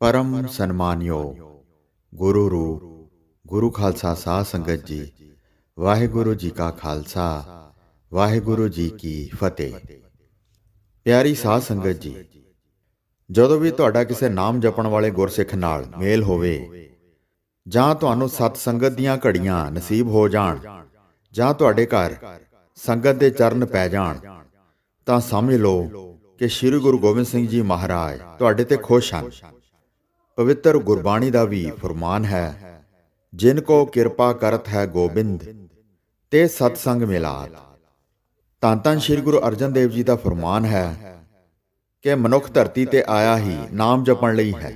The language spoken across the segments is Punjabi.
ਪਰਮ ਸਨਮਾਨਿਓ। ਗੁਰੂ ਰੂਪ, ਗੁਰੂ ਖਾਲਸਾ ਸਾਧ ਸੰਗਤ ਜੀ, ਵਾਹਿਗੁਰੂ ਜੀ ਕਾ ਖਾਲਸਾ, ਵਾਹਿਗੁਰੂ ਜੀ ਕੀ ਫਤਿਹ। ਪਿਆਰੀ ਸਾਧ ਸੰਗਤ ਜੀ, ਜਦੋਂ ਵੀ ਤੁਹਾਡਾ ਕਿਸੇ ਨਾਮ ਜਪਣ ਵਾਲੇ ਗੁਰਸਿੱਖ ਨਾਲ ਮੇਲ ਹੋਵੇ, ਜਾਂ ਤੁਹਾਨੂੰ ਸਤ ਸੰਗਤ ਦੀਆਂ ਘੜੀਆਂ ਨਸੀਬ ਹੋ ਜਾਣ, ਜਾਂ ਤੁਹਾਡੇ ਘਰ ਸੰਗਤ ਦੇ ਚਰਨ ਪੈ ਜਾਣ, ਤਾਂ ਸਮਝ ਲਓ ਕਿ ਸ੍ਰੀ ਗੁਰੂ ਗੋਬਿੰਦ ਸਿੰਘ ਜੀ ਮਹਾਰਾਜ ਤੁਹਾਡੇ ਤੇ ਖੁਸ਼ ਹਨ। ਪਵਿੱਤਰ ਗੁਰਬਾਣੀ ਦਾ ਵੀ ਫਰਮਾਨ ਹੈ, ਜਿਨ ਕੋ ਕਿਰਪਾ ਕਰਤ ਹੈ ਗੋਬਿੰਦ, ਤੇ ਸਤ ਸੰਗ ਮਿਲਾਤ। ਤਾਂ ਤਾਂ ਸ੍ਰੀ ਗੁਰੂ ਅਰਜਨ ਦੇਵ ਜੀ ਦਾ ਫਰਮਾਨ ਹੈ ਕਿ ਮਨੁੱਖ ਧਰਤੀ ਤੇ ਆਇਆ ਹੀ ਨਾਮ ਜਪਣ ਲਈ ਹੈ।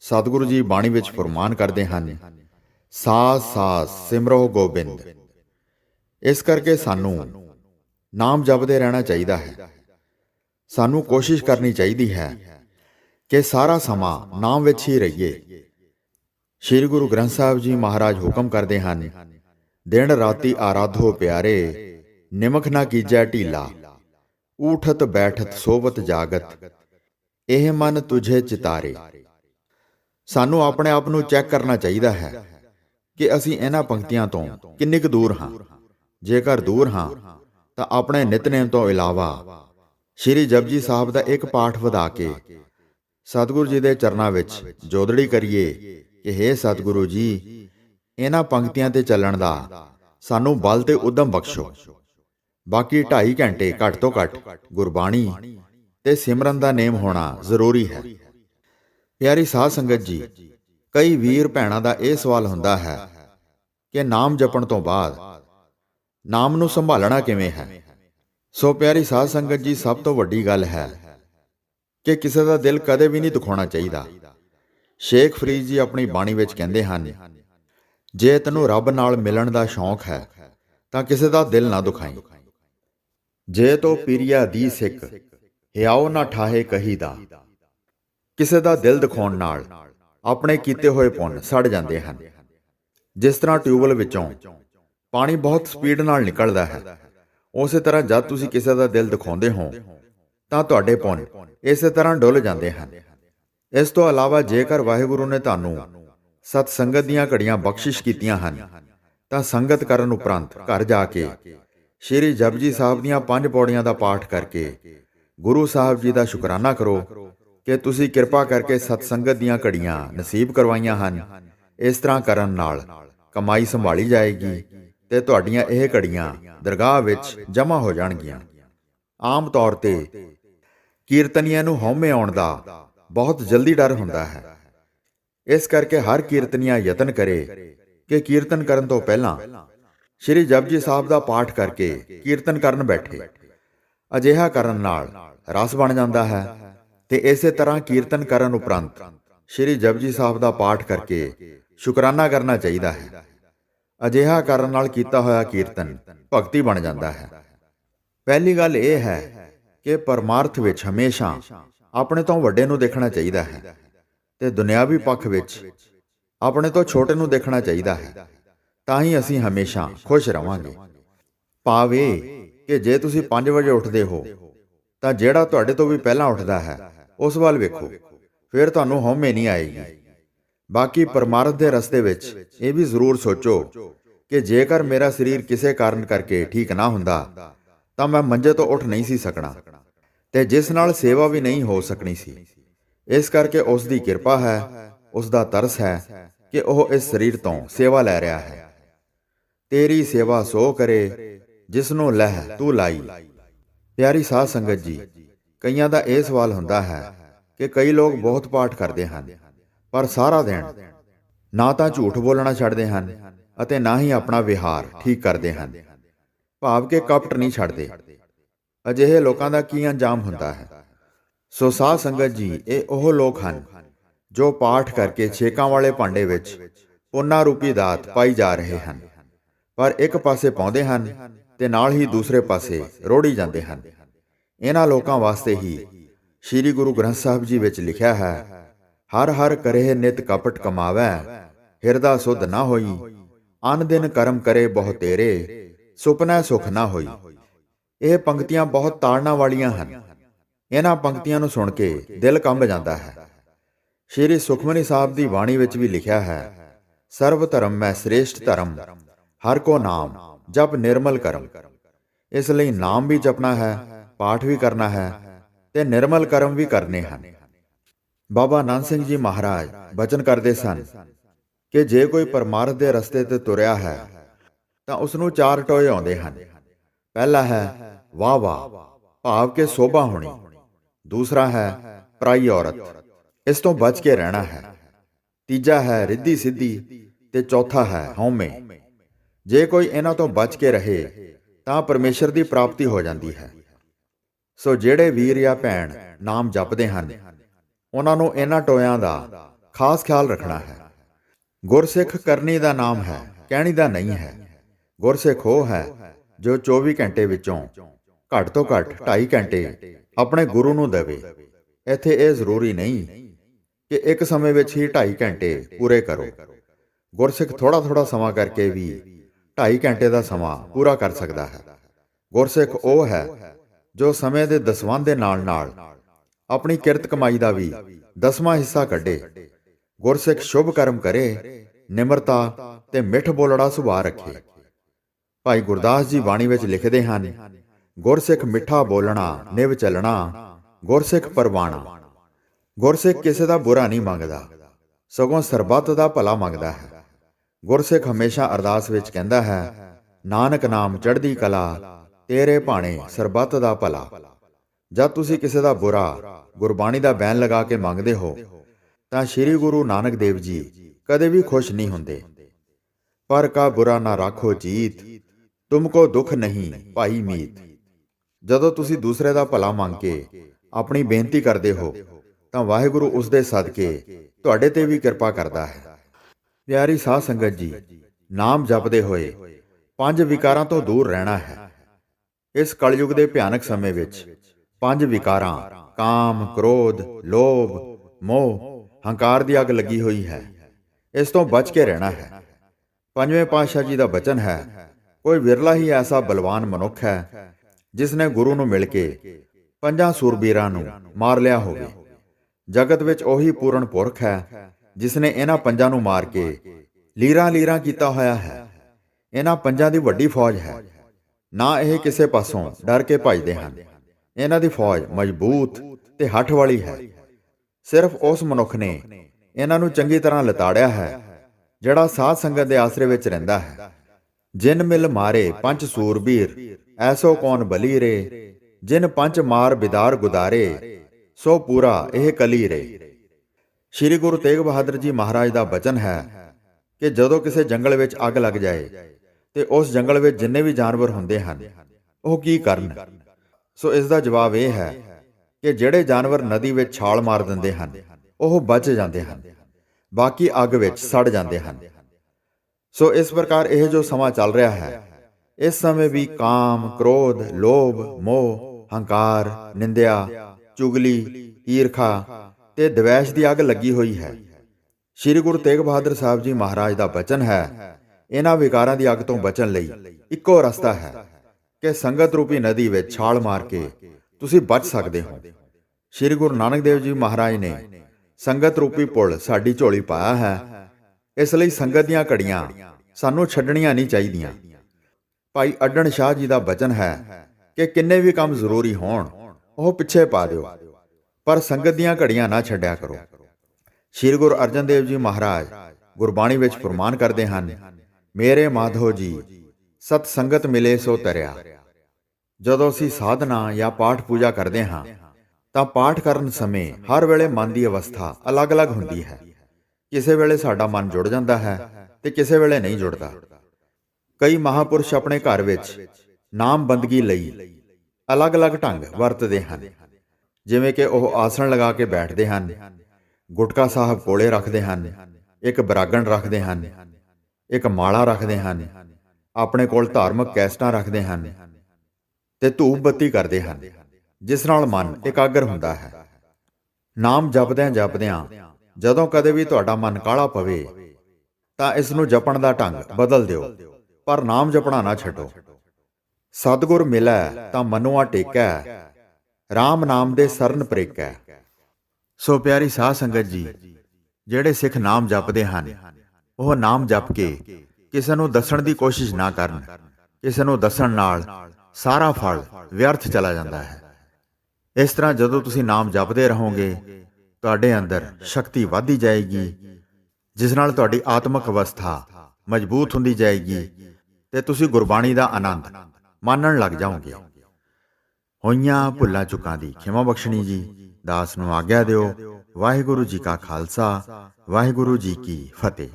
ਸਤਿਗੁਰੂ ਜੀ ਬਾਣੀ ਵਿੱਚ ਫਰਮਾਨ ਕਰਦੇ ਹਨ, ਸਾ ਸਾ ਸਿਮਰੋ ਗੋਬਿੰਦ। ਇਸ ਕਰਕੇ ਸਾਨੂੰ ਨਾਮ ਜਪਦੇ ਰਹਿਣਾ ਚਾਹੀਦਾ ਹੈ। ਸਾਨੂੰ ਕੋਸ਼ਿਸ਼ ਕਰਨੀ ਚਾਹੀਦੀ ਹੈ ਕਿ ਸਾਰਾ ਸਮਾਂ ਨਾਮ ਵਿੱਚ ਹੀ ਰਹੀਏ। ਸ੍ਰੀ ਗੁਰੂ ਗ੍ਰੰਥ ਸਾਹਿਬ ਜੀ ਮਹਾਰਾਜ ਹੁਕਮ ਕਰਦੇ ਹਨ, ਦਿਨ ਰਾਤੀ ਆਰਾਧੋ ਪਿਆਰੇ, ਨਿਮਖ ਨਾ ਕੀਜੈ ਢੀਲਾ, ਊਠਤ ਬੈਠਤ ਸੋਵਤ ਜਾਗਤ, ਇਹ ਮਨ ਤੁਝੇ ਚਿਤਾਰੇ। ਸਾਨੂੰ ਆਪਣੇ ਆਪ ਨੂੰ ਚੈੱਕ ਕਰਨਾ ਚਾਹੀਦਾ ਹੈ ਕਿ ਅਸੀਂ ਇਹਨਾਂ ਪੰਕਤੀਆਂ ਤੋਂ ਕਿੰਨੇ ਕੁ ਦੂਰ ਹਾਂ। ਜੇਕਰ ਦੂਰ ਹਾਂ, ਤਾਂ ਆਪਣੇ ਨਿਤਨੇਮ ਤੋਂ ਇਲਾਵਾ ਸ਼੍ਰੀ ਜਪਜੀ ਸਾਹਿਬ ਦਾ ਇੱਕ ਪਾਠ ਵਧਾ ਕੇ ਸਤਿਗੁਰੂ ਜੀ ਦੇ ਚਰਨਾਂ ਵਿੱਚ ਜੋਦੜੀ ਕਰੀਏ ਕਿ हे ਸਤਿਗੁਰੂ ਜੀ, ਇਹਨਾਂ ਪੰਕਤੀਆਂ ਤੇ ਚੱਲਣ ਦਾ ਸਾਨੂੰ ਬਲ ਤੇ ਉਦਮ ਬਖਸ਼ੋ। ਬਾਕੀ 2.5 ਘੰਟੇ ਘੱਟ ਤੋਂ ਘੱਟ ਗੁਰਬਾਣੀ ਤੇ ਸਿਮਰਨ ਦਾ ਨੇਮ ਹੋਣਾ ਜ਼ਰੂਰੀ ਹੈ। ਪਿਆਰੀ ਸਾਧ ਸੰਗਤ ਜੀ, ਕਈ ਵੀਰ ਭੈਣਾਂ ਦਾ ਇਹ ਸਵਾਲ ਹੁੰਦਾ ਹੈ ਕਿ ਨਾਮ ਜਪਣ ਤੋਂ ਬਾਅਦ ਨਾਮ ਨੂੰ ਸੰਭਾਲਣਾ ਕਿਵੇਂ ਹੈ? ਸੋ ਪਿਆਰੀ ਸਾਧ ਸੰਗਤ ਜੀ, ਸਭ ਤੋਂ ਵੱਡੀ ਗੱਲ ਹੈ ਕਿ ਕਿਸੇ ਦਾ ਦਿਲ ਕਦੇ ਵੀ ਨਹੀਂ ਦੁਖਾਉਣਾ ਚਾਹੀਦਾ। ਸ਼ੇਖ ਫਰੀਦ ਜੀ ਆਪਣੀ ਬਾਣੀ ਵਿੱਚ ਕਹਿੰਦੇ ਹਨ, ਜੇ ਤੈਨੂੰ ਰੱਬ ਨਾਲ ਮਿਲਣ ਦਾ ਸ਼ੌਂਕ ਹੈ, ਤਾਂ ਕਿਸੇ ਦਾ ਦਿਲ ਨਾ ਦੁਖਾਈ। ਜੇ ਤੋ ਪੀਰੀਆ ਦੀ ਸਿੱਖ ਹਿਆਓ ਨਾ ਠਾਹੇ ਕਹੀਦਾ ਕਿਸੇ ਦਾ ਦਿਲ ਦਿਖਾਉਣ ਨਾਲ ਆਪਣੇ ਕੀਤੇ ਹੋਏ ਪੁੰਨ ਸੜ ਜਾਂਦੇ ਹਨ। ਜਿਸ ਤਰ੍ਹਾਂ ਟਿਊਬਵੈੱਲ ਵਿੱਚੋਂ ਪਾਣੀ ਬਹੁਤ ਸਪੀਡ ਨਾਲ ਨਿਕਲਦਾ ਹੈ, ਉਸੇ ਤਰ੍ਹਾਂ ਜਦ ਤੁਸੀਂ ਕਿਸੇ ਦਾ ਦਿਲ ਦਿਖਾਉਂਦੇ ਹੋ ਤਾਂ ਤੁਹਾਡੇ ਪੁੰਨ ਇਸੇ ਤਰ੍ਹਾਂ ਡੁੱਲ ਜਾਂਦੇ ਹਨ। ਇਸ ਤੋਂ ਇਲਾਵਾ ਜੇਕਰ ਵਾਹਿਗੁਰੂ ਨੇ ਤੁਹਾਨੂੰ ਸਤ ਸੰਗਤ ਦੀਆਂ ਘੜੀਆਂ ਬਖਸ਼ਿਸ਼ ਕੀਤੀਆਂ ਹਨ, ਤਾਂ ਸੰਗਤ ਕਰਨ ਉਪਰੰਤ ਘਰ ਜਾ ਕੇ ਸ਼੍ਰੀ ਜਪਜੀ ਸਾਹਿਬ ਦੀਆਂ ਪੰਜ ਪੌੜੀਆਂ ਦਾ ਪਾਠ ਕਰਕੇ ਗੁਰੂ ਸਾਹਿਬ ਜੀ ਦਾ ਸ਼ੁਕਰਾਨਾ ਕਰੋ ਕਿ ਤੁਸੀਂ ਕਿਰਪਾ ਕਰਕੇ ਸਤ ਸੰਗਤ ਦੀਆਂ ਘੜੀਆਂ ਨਸੀਬ ਕਰਵਾਈਆਂ ਹਨ। ਇਸ ਤਰ੍ਹਾਂ ਕਰਨ ਨਾਲ ਕਮਾਈ ਸੰਭਾਲੀ ਜਾਏਗੀ ਤੇ ਤੁਹਾਡੀਆਂ ਇਹ ਘੜੀਆਂ ਦਰਗਾਹ ਵਿੱਚ ਜਮ੍ਹਾਂ ਹੋ ਜਾਣਗੀਆਂ। ਆਮ ਤੌਰ ਤੇ ਕੀਰਤਨੀਆਂ ਨੂੰ ਹਉਮੈ ਆਉਣ ਦਾ ਬਹੁਤ ਜਲਦੀ ਡਰ ਹੁੰਦਾ ਹੈ। ਇਸ ਕਰਕੇ ਹਰ ਕੀਰਤਨੀਆ ਯਤਨ ਕਰੇ ਕਿ ਕੀਰਤਨ ਕਰਨ ਤੋਂ ਪਹਿਲਾਂ ਸ਼੍ਰੀ ਜਪਜੀ ਸਾਹਿਬ ਦਾ ਪਾਠ ਕਰਕੇ ਕੀਰਤਨ ਕਰਨ ਬੈਠੇ। ਅਜਿਹਾ ਕਰਨ ਨਾਲ ਰਸ ਬਣ ਜਾਂਦਾ ਹੈ ਤੇ ਇਸੇ ਤਰ੍ਹਾਂ ਕੀਰਤਨ ਕਰਨ ਉਪਰੰਤ ਸ਼੍ਰੀ ਜਪਜੀ ਸਾਹਿਬ ਦਾ ਪਾਠ ਕਰਕੇ ਸ਼ੁਕਰਾਨਾ ਕਰਨਾ ਚਾਹੀਦਾ ਹੈ। ਅਜਿਹਾ ਕਰਨ ਨਾਲ ਕੀਤਾ ਹੋਇਆ ਕੀਰਤਨ ਭਗਤੀ ਬਣ ਜਾਂਦਾ ਹੈ। ਪਹਿਲੀ ਗੱਲ ਇਹ ਹੈ ਕਿ ਪਰਮਾਰਥ ਵਿੱਚ ਹਮੇਸ਼ਾ ਆਪਣੇ ਤੋਂ ਵੱਡੇ ਨੂੰ ਦੇਖਣਾ ਚਾਹੀਦਾ ਹੈ ਤੇ ਦੁਨਿਆਵੀ ਪੱਖ ਵਿੱਚ ਆਪਣੇ ਤੋਂ ਛੋਟੇ ਨੂੰ ਦੇਖਣਾ ਚਾਹੀਦਾ ਹੈ, ਤਾਂ ਹੀ ਅਸੀਂ ਹਮੇਸ਼ਾ ਖੁਸ਼ ਰਵਾਂਗੇ। ਭਾਵੇਂ ਕਿ ਜੇ ਤੁਸੀਂ 5 ਵਜੇ ਉੱਠਦੇ ਹੋ, ਤਾਂ ਜਿਹੜਾ ਤੁਹਾਡੇ ਤੋਂ ਵੀ ਪਹਿਲਾਂ ਉੱਠਦਾ ਹੈ, ਉਸ ਵੱਲ ਵੇਖੋ, ਫਿਰ ਤੁਹਾਨੂੰ ਹਉਮੈ ਨਹੀਂ ਆਏਗੀ। ਬਾਕੀ ਪਰਮਾਰਥ ਦੇ ਰਸਤੇ ਵਿੱਚ ਇਹ ਵੀ ਜ਼ਰੂਰ ਸੋਚੋ ਕਿ ਜੇਕਰ ਮੇਰਾ ਸਰੀਰ ਕਿਸੇ ਕਾਰਨ ਕਰਕੇ ਠੀਕ ਨਾ ਹੁੰਦਾ, ਤਾਂ ਮੈਂ ਮੰਜੇ ਤੋਂ ਉੱਠ ਨਹੀਂ ਸੀ ਸਕਣਾ। ਤੇ ਜਿਸ ਨਾਲ ਸੇਵਾ ਵੀ ਨਹੀਂ ਹੋ ਸਕਣੀ ਸੀ। ਇਸ ਕਰਕੇ ਉਸ ਦੀ ਕਿਰਪਾ ਹੈ, ਉਸ ਦਾ ਤਰਸ ਹੈ ਕਿ ਉਹ ਇਸ ਸਰੀਰ ਤੋਂ ਸੇਵਾ ਲੈ ਰਿਹਾ ਹੈ। ਤੇਰੀ ਸੇਵਾ ਸੋ ਕਰੇ ਜਿਸ ਨੂੰ ਲਹਿ ਤੂੰ ਲਾਈ। ਪਿਆਰੀ ਸਾਧ ਸੰਗਤ ਜੀ, ਕਈਆਂ ਦਾ ਇਹ ਸਵਾਲ ਹੁੰਦਾ ਹੈ ਕਿ ਕਈ ਲੋਕ ਬਹੁਤ ਪਾਠ ਕਰਦੇ ਹਨ, ਪਰ ਸਾਰਾ ਦਿਨ ਨਾ ਤਾਂ ਝੂਠ ਬੋਲਣਾ ਛੱਡਦੇ ਹਨ ਅਤੇ ਨਾ ਹੀ ਆਪਣਾ ਵਿਹਾਰ ਠੀਕ ਕਰਦੇ ਹਨ। ਭਾਵ ਕਿ ਕਪਟ ਨਹੀਂ ਛੱਡਦੇ। ਅਜਿਹੇ ਲੋਕਾਂ ਦਾ ਕੀ ਅੰਜਾਮ ਹੁੰਦਾ ਹੈ। ਸੋ ਸਾਧ ਸੰਗਤ ਜੀ, ਇਹ ਉਹ ਲੋਕ ਹਨ ਜੋ ਪਾਠ ਕਰਕੇ ਛੇਕਾਂ ਵਾਲੇ ਭਾਂਡੇ ਵਿੱਚ ਪੁੰਨਾ ਰੂਪੀ ਦਾਤ ਪਾਈ ਜਾ ਰਹੇ ਹਨ। ਪਰ ਇੱਕ ਪਾਸੇ ਪਾਉਂਦੇ ਹਨ ਤੇ ਨਾਲ ਹੀ ਦੂਸਰੇ ਪਾਸੇ ਰੋੜੀ ਜਾਂਦੇ ਹਨ। ਇਹਨਾਂ ਲੋਕਾਂ ਵਾਸਤੇ ਹੀ ਸ੍ਰੀ ਗੁਰੂ ਗ੍ਰੰਥ ਸਾਹਿਬ ਜੀ ਵਿੱਚ ਲਿਖਿਆ ਹੈ, ਹਰ ਹਰ ਕਰੇ ਨਿਤ ਕਪਟ ਕਮਾਵੈ, ਹਿਰਦਾ ਸੁਧ ਨਾ ਹੋਈ, ਅਨ ਦਿਨ ਕਰਮ ਕਰੇ ਬਹੁ ਤੇਰੇ, ਸੁਪਨਾ ਸੁਖ ਨਾ ਹੋਈ। ਇਹ ਪੰਕਤੀਆਂ ਬਹੁਤ ਤਾੜਨਾ ਵਾਲੀਆਂ ਹਨ। ਇਹਨਾਂ ਪੰਕਤੀਆਂ ਨੂੰ ਸੁਣ ਕੇ ਦਿਲ ਕੰਬ ਜਾਂਦਾ ਹੈ। ਸ਼੍ਰੀ ਸੁਖਮਨੀ ਸਾਹਿਬ ਦੀ ਬਾਣੀ ਵਿੱਚ ਵੀ ਲਿਖਿਆ ਹੈ, ਸਰਵ ਧਰਮ ਮੈਂ ਸ੍ਰੇਸ਼ਟ ਧਰਮ, ਹਰ ਕੋ ਨਾਮ ਜਪ ਨਿਰਮਲ ਕਰਮ। ਇਸ ਲਈ ਨਾਮ ਵੀ ਜਪਣਾ ਹੈ, ਪਾਠ ਵੀ ਕਰਨਾ ਹੈ ਤੇ ਨਿਰਮਲ ਕਰਮ ਵੀ ਕਰਨੇ ਹਨ। ਬਾਬਾ ਨਾਨਕ ਸਿੰਘ ਜੀ ਮਹਾਰਾਜ ਬਚਨ ਕਰਦੇ ਸਨ ਕਿ ਜੇ ਕੋਈ ਪਰਮਾਰਥ ਦੇ ਰਸਤੇ ਤੇ ਤੁਰਿਆ ਹੈ ਤਾਂ ਉਸ ਨੂੰ ਚਾਰ ਟੋਏ ਆਉਂਦੇ ਹਨ। ਪਹਿਲਾ ਹੈ ਵਾਹ ਵਾਹ, ਭਾਵ ਕੇ ਸੋਭਾ ਹੋਣੀ। ਦੂਸਰਾ ਹੈ ਪਰਾਈ ਔਰਤ। ਇਸ ਤੋਂ ਬਚ ਕੇ ਰਹਿਣਾ ਹੈ। ਤੀਜਾ ਹੈ ਰਿੱਧੀ ਸਿੱਧੀ ਤੇ ਚੌਥਾ ਹੈ ਹਉਮੈ। ਜੇ ਕੋਈ ਇਹਨਾਂ ਤੋਂ ਬਚ ਕੇ ਰਹੇ, ਤਾਂ ਪਰਮੇਸ਼ਰ ਦੀ ਪ੍ਰਾਪਤੀ ਹੋ ਜਾਂਦੀ ਹੈ। ਸੋ ਜਿਹੜੇ ਵੀਰ ਜਾਂ ਭੈਣ ਨਾਮ ਜਪਦੇ ਹਨ, ਉਹਨਾਂ ਨੂੰ ਇਹਨਾਂ ਟੋਇਆਂ ਦਾ ਖਾਸ ਖਿਆਲ ਰੱਖਣਾ ਹੈ। ਗੁਰਸਿੱਖ ਕਰਨੀ ਦਾ ਨਾਮ ਹੈ, ਕਹਿਣੀ ਦਾ ਨਹੀਂ ਹੈ। ਗੁਰਸਿੱਖ ਉਹ ਹੈ ਜੋ 24 ਘੰਟੇ ਵਿੱਚੋਂ ਘੱਟ ਤੋਂ ਘੱਟ 2.5 ਘੰਟੇ ਆਪਣੇ ਗੁਰੂ ਨੂੰ ਦੇਵੇ। ਇੱਥੇ ਇਹ ਜ਼ਰੂਰੀ ਨਹੀਂ ਕਿ ਇੱਕ ਸਮੇਂ ਵਿੱਚ ਹੀ 2.5 ਘੰਟੇ ਪੂਰੇ ਕਰੋ। ਗੁਰਸਿੱਖ ਥੋੜਾ ਥੋੜਾ ਸਮਾਂ ਕਰਕੇ ਵੀ 2.5 ਘੰਟੇ ਦਾ ਸਮਾਂ ਪੂਰਾ ਕਰ ਸਕਦਾ ਹੈ। ਗੁਰਸਿੱਖ ਉਹ ਹੈ ਜੋ ਸਮੇਂ ਦੇ ਦਸਵੰਧ ਦੇ ਨਾਲ ਨਾਲ ਆਪਣੀ ਕਿਰਤ ਕਮਾਈ ਦਾ ਵੀ ਦਸਵਾਂ ਹਿੱਸਾ ਕੱਢੇ। ਗੁਰਸਿੱਖ ਸ਼ੁਭ ਕਰਮ ਕਰੇ ਨਿਮਰਤਾ ਤੇ ਮਿੱਠ ਬੋਲੜਾ ਸੁਭਾਅ ਰੱਖੇ। ਭਾਈ ਗੁਰਦਾਸ ਜੀ ਬਾਣੀ ਵਿੱਚ ਲਿਖਦੇ ਹਨ, ਗੁਰਸਿੱਖ ਮਿੱਠਾ ਬੋਲਣਾ, ਨਿਵ ਚੱਲਣਾ, ਗੁਰਸਿੱਖ ਪਰਵਾਣਾ। ਗੁਰਸਿੱਖ ਕਿਸੇ ਦਾ ਬੁਰਾ ਨਹੀਂ ਮੰਗਦਾ, ਸਗੋਂ ਸਰਬੱਤ ਦਾ ਭਲਾ ਮੰਗਦਾ ਹੈ। ਗੁਰਸਿੱਖ ਹਮੇਸ਼ਾ ਅਰਦਾਸ ਵਿੱਚ ਕਹਿੰਦਾ ਹੈ, ਨਾਨਕ ਨਾਮ ਚੜ੍ਹਦੀ ਕਲਾ, ਤੇਰੇ ਭਾਣੇ ਸਰਬੱਤ ਦਾ ਭਲਾ। ਜਦ ਤੁਸੀਂ ਕਿਸੇ ਦਾ ਬੁਰਾ, ਗੁਰਬਾਣੀ ਦਾ ਬੈਨ ਲਗਾ ਕੇ ਮੰਗਦੇ ਹੋ, ਤਾਂ ਸ੍ਰੀ ਗੁਰੂ ਨਾਨਕ ਦੇਵ ਜੀ ਕਦੇ ਵੀ ਖੁਸ਼ ਨਹੀਂ ਹੁੰਦੇ। ਪਰ ਕਾ ਬੁਰਾ ਨਾ ਰੱਖੋ ਜੀਤ ਤੁਮ ਤੁਮਕੋ ਦੁੱਖ ਨਹੀਂ ਭਾਈ ਮੀਤ। ਜਦੋਂ ਤੁਸੀਂ ਦੂਸਰੇ ਦਾ ਭਲਾ ਮੰਗ ਕੇ ਆਪਣੀ ਬੇਨਤੀ ਕਰਦੇ ਹੋ ਤਾਂ ਵਾਹਿਗੁਰੂ ਉਸ ਦੇ ਸਦਕੇ ਤੁਹਾਡੇ ਤੇ ਵੀ ਕਿਰਪਾ ਕਰਦਾ ਹੈ। ਪਿਆਰੀ ਸਾਧ ਸੰਗਤ ਜੀ ਨਾਮ ਜਪਦੇ ਹੋਏ ਪੰਜ ਵਿਕਾਰਾਂ ਤੋਂ ਦੂਰ ਰਹਿਣਾ ਹੈ। ਇਸ ਕਲਯੁਗ ਦੇ ਭਿਆਨਕ ਸਮੇਂ ਵਿੱਚ ਪੰਜ ਵਿਕਾਰਾਂ ਕਾਮ, ਕ੍ਰੋਧ, ਲੋਭ, ਮੋਹ, ਹੰਕਾਰ ਦੀ ਅੱਗ ਲੱਗੀ ਹੋਈ ਹੈ। ਇਸ ਤੋਂ ਬਚ ਕੇ ਰਹਿਣਾ ਹੈ। ਪੰਜਵੇਂ ਪਾਤਸ਼ਾਹ ਜੀ ਦਾ ਬਚਨ ਹੈ ਕੋਈ ਵਿਰਲਾ ਹੀ ਐਸਾ ਬਲਵਾਨ ਮਨੁੱਖ ਹੈ ਜਿਸ ਨੇ ਗੁਰੂ ਨੂੰ ਮਿਲ ਕੇ ਪੰਜਾਂ ਸੂਰਬੀਰਾਂ ਨੂੰ ਮਾਰ ਲਿਆ ਹੋਵੇ। ਜਗਤ ਵਿੱਚ ਉਹੀ ਪੂਰਨ ਪੁਰਖ ਹੈ ਜਿਸ ਨੇ ਇਹਨਾਂ ਪੰਜਾਂ ਨੂੰ ਮਾਰ ਕੇ ਲੀਰਾਂ ਲੀਰਾਂ ਕੀਤਾ ਹੋਇਆ ਹੈ। ਇਹਨਾਂ ਪੰਜਾਂ ਦੀ ਵੱਡੀ ਫੌਜ ਹੈ। ਨਾ ਇਹ ਕਿਸੇ ਪਾਸੋਂ ਡਰ ਕੇ ਭਜਦੇ ਹਨ। ਇਹਨਾਂ ਦੀ ਫੌਜ ਮਜ਼ਬੂਤ ਤੇ ਹੱਠ ਵਾਲੀ ਹੈ। ਸਿਰਫ ਉਸ ਮਨੁੱਖ ਨੇ ਇਹਨਾਂ ਨੂੰ ਚੰਗੀ ਤਰ੍ਹਾਂ ਲਤਾੜਿਆ ਹੈ, ਜਿਹੜਾ ਸਾਧ ਸੰਗਤ ਦੇ ਆਸਰੇ ਵਿੱਚ ਰਹਿੰਦਾ ਹੈ। ਜਿਨ ਮਿਲ ਮਾਰੇ ਪੰਜ ਸੂਰਬੀਰ, ਐਸੋ ਕੌਣ ਬਲੀ ਰੇ? ਜਿਨ ਪੰਜ ਮਾਰ ਬਿਦਾਰ ਗੁਦਾਰੇ, ਸੋ ਪੂਰਾ ਇਹ ਕਲੀ ਰੇ। ਸ਼੍ਰੀ ਗੁਰੂ ਤੇਗ ਬਹਾਦਰ ਜੀ ਮਹਾਰਾਜ ਦਾ ਬਚਨ ਹੈ ਕਿ ਜਦੋਂ ਕਿਸੇ ਜੰਗਲ ਵਿੱਚ ਅੱਗ ਲੱਗ ਜਾਏ ਤੇ ਉਸ ਜੰਗਲ ਵਿੱਚ ਜਿੰਨੇ ਵੀ ਜਾਨਵਰ ਹੁੰਦੇ ਹਨ, ਉਹ ਕੀ ਕਰਨ? ਸੋ ਇਸ ਦਾ ਜਵਾਬ ਇਹ ਹੈ ਕਿ ਜਿਹੜੇ ਜਾਨਵਰ ਨਦੀ ਵਿੱਚ ਛਾਲ ਮਾਰ ਦਿੰਦੇ ਹਨ, ਉਹ ਬਚ ਜਾਂਦੇ ਹਨ। ਬਾਕੀ ਅੱਗ ਵਿੱਚ ਸੜ ਜਾਂਦੇ ਹਨ। ਸੋ ਇਸ ਪ੍ਰਕਾਰ ਇਹ ਜੋ ਸਮਾਂ ਚੱਲ ਰਿਹਾ ਹੈ ਇਸ ਸਮੇਂ ਵੀ ਕਾਮ, ਕ੍ਰੋਧ, ਲੋਭ, ਮੋਹ, ਹੰਕਾਰ, ਨਿੰਦਿਆ, ਚੁਗਲੀ, ਈਰਖਾ ਤੇ ਦਵੈਸ਼ ਦੀ ਅੱਗ ਲੱਗੀ ਹੋਈ ਹੈ। ਸ੍ਰੀ ਗੁਰੂ ਤੇਗ ਬਹਾਦਰ ਸਾਹਿਬ ਜੀ ਮਹਾਰਾਜ ਦਾ ਬਚਨ ਹੈ ਇਹਨਾਂ ਵਿਕਾਰਾਂ ਦੀ ਅੱਗ ਤੋਂ ਬਚਣ ਲਈ ਇੱਕੋ ਰਸਤਾ ਹੈ ਕਿ ਸੰਗਤ ਰੂਪੀ ਨਦੀ ਵਿੱਚ ਛਾਲ ਮਾਰ ਕੇ ਤੁਸੀਂ ਬਚ ਸਕਦੇ ਹੋ। ਸ੍ਰੀ ਗੁਰੂ ਨਾਨਕ ਦੇਵ ਜੀ ਮਹਾਰਾਜ ਨੇ ਸੰਗਤ ਰੂਪੀ ਪੁਲ ਸਾਡੀ ਝੋਲੀ ਪਾਇਆ ਹੈ ਇਸ ਲਈ ਸੰਗਤ ਦੀਆਂ ਘੜੀਆਂ ਸਾਨੂੰ ਛੱਡਣੀਆਂ ਨਹੀਂ ਚਾਹੀਦੀਆਂ। ਭਾਈ ਅੱਡਣ ਸ਼ਾਹ ਜੀ ਦਾ ਬਚਨ ਹੈ ਕਿ ਕਿੰਨੇ ਵੀ ਕੰਮ ਜ਼ਰੂਰੀ ਹੋਣ, ਉਹ ਪਿੱਛੇ ਪਾ ਦਿਓ। ਪਰ ਸੰਗਤ ਦੀਆਂ ਘੜੀਆਂ ਨਾ ਛੱਡਿਆ ਕਰੋ। ਸ਼੍ਰੀ ਗੁਰੂ ਅਰਜਨ ਦੇਵ ਜੀ ਮਹਾਰਾਜ ਗੁਰਬਾਣੀ ਵਿੱਚ ਫਰਮਾਨ ਕਰਦੇ ਹਨ, ਮੇਰੇ ਮਾਧੋ ਜੀ, ਸਤ ਸੰਗਤ ਮਿਲੇ ਸੋ ਤਰਿਆ। ਜਦੋਂ ਅਸੀਂ ਸਾਧਨਾ ਜਾਂ ਪਾਠ ਪੂਜਾ ਕਰਦੇ ਹਾਂ, ਤਾਂ ਪਾਠ ਕਰਨ ਸਮੇਂ ਹਰ ਵੇਲੇ ਮਨ ਦੀ ਅਵਸਥਾ ਅਲੱਗ-ਅਲੱਗ ਹੁੰਦੀ ਹੈ। ਕਿਸੇ ਵੇਲੇ ਸਾਡਾ ਮਨ ਜੁੜ ਜਾਂਦਾ ਹੈ ਤੇ ਕਿਸੇ ਵੇਲੇ ਨਹੀਂ ਜੁੜਦਾ। ਕਈ ਮਹਾਪੁਰਸ਼ ਆਪਣੇ ਘਰ ਵਿੱਚ ਨਾਮ ਬੰਦਗੀ ਲਈ ਅਲੱਗ-ਅਲੱਗ ਢੰਗ ਵਰਤਦੇ ਹਨ। ਜਿਵੇਂ ਕਿ ਉਹ ਆਸਣ ਲਗਾ ਕੇ ਬੈਠਦੇ ਹਨ, ਗੁਟਕਾ ਸਾਹਿਬ ਕੋਲੇ ਰੱਖਦੇ ਹਨ, ਇੱਕ ਬਰਾਗਣ ਰੱਖਦੇ ਹਨ, ਇੱਕ ਮਾਲਾ ਰੱਖਦੇ ਹਨ, ਆਪਣੇ ਕੋਲ ਧਾਰਮਿਕ ਕੈਸਟਾਂ ਰੱਖਦੇ ਹਨ ਤੇ ਧੂਪ ਬੱਤੀ ਕਰਦੇ ਹਨ, ਜਿਸ ਨਾਲ ਮਨ ਇਕਾਗਰ ਹੁੰਦਾ ਹੈ। ਨਾਮ ਜਪਦਿਆਂ ਜਪਦਿਆਂ ਜਦੋਂ ਕਦੇ ਵੀ ਤੁਹਾਡਾ ਮਨ ਕਾਲਾ ਪਵੇ, ਤਾਂ ਇਸ ਨੂੰ ਜਪਣ ਦਾ ਢੰਗ ਬਦਲ ਦਿਓ, ਪਰ ਨਾਮ ਜਪਣਾ ਨਾ ਛੱਡੋ। ਸਤਿਗੁਰ ਮਿਲੈ ਤਾਂ ਮਨੁਆ ਟੇਕੈ RAM ਨਾਮ ਦੇ ਸਰਨ ਪ੍ਰੇਕੈ। ਸੋ ਪਿਆਰੀ ਸਾਧ ਸੰਗਤ ਜੀ, ਜਿਹੜੇ ਸਿੱਖ ਨਾਮ ਜਪਦੇ ਹਨ, ਉਹ ਨਾਮ ਜਪ ਕੇ ਕਿਸੇ ਨੂੰ ਦੱਸਣ ਦੀ ਕੋਸ਼ਿਸ਼ ਨਾ ਕਰਨ, ਕਿਸੇ ਨੂੰ ਦੱਸਣ ਨਾਲ ਸਾਰਾ ਫਲ ਵਿਅਰਥ ਚਲਾ ਜਾਂਦਾ ਹੈ। ਇਸ ਤਰ੍ਹਾਂ ਜਦੋਂ ਤੁਸੀਂ ਨਾਮ ਜਪਦੇ ਰਹੋਗੇ ਤੁਹਾਡੇ ਅੰਦਰ ਸ਼ਕਤੀ ਵਧਦੀ ਜਾਏਗੀ, ਜਿਸ ਨਾਲ ਤੁਹਾਡੀ ਆਤਮਿਕ ਅਵਸਥਾ ਮਜ਼ਬੂਤ ਹੁੰਦੀ ਜਾਏਗੀ ਤੇ ਤੁਸੀਂ ਗੁਰਬਾਣੀ ਦਾ ਆਨੰਦ ਮਾਣਨ ਲੱਗ ਜਾਓਗੇ। ਹੋਈਆਂ ਭੁੱਲਾਂ ਚੁੱਕਾਂ ਦੀ ਖਿਮਾ ਬਖਸ਼ਣੀ ਜੀ, ਦਾਸ ਨੂੰ ਆਗਿਆ ਦਿਓ। ਵਾਹਿਗੁਰੂ ਜੀ ਕਾ ਖਾਲਸਾ, ਵਾਹਿਗੁਰੂ ਜੀ ਕੀ ਫਤਿਹ।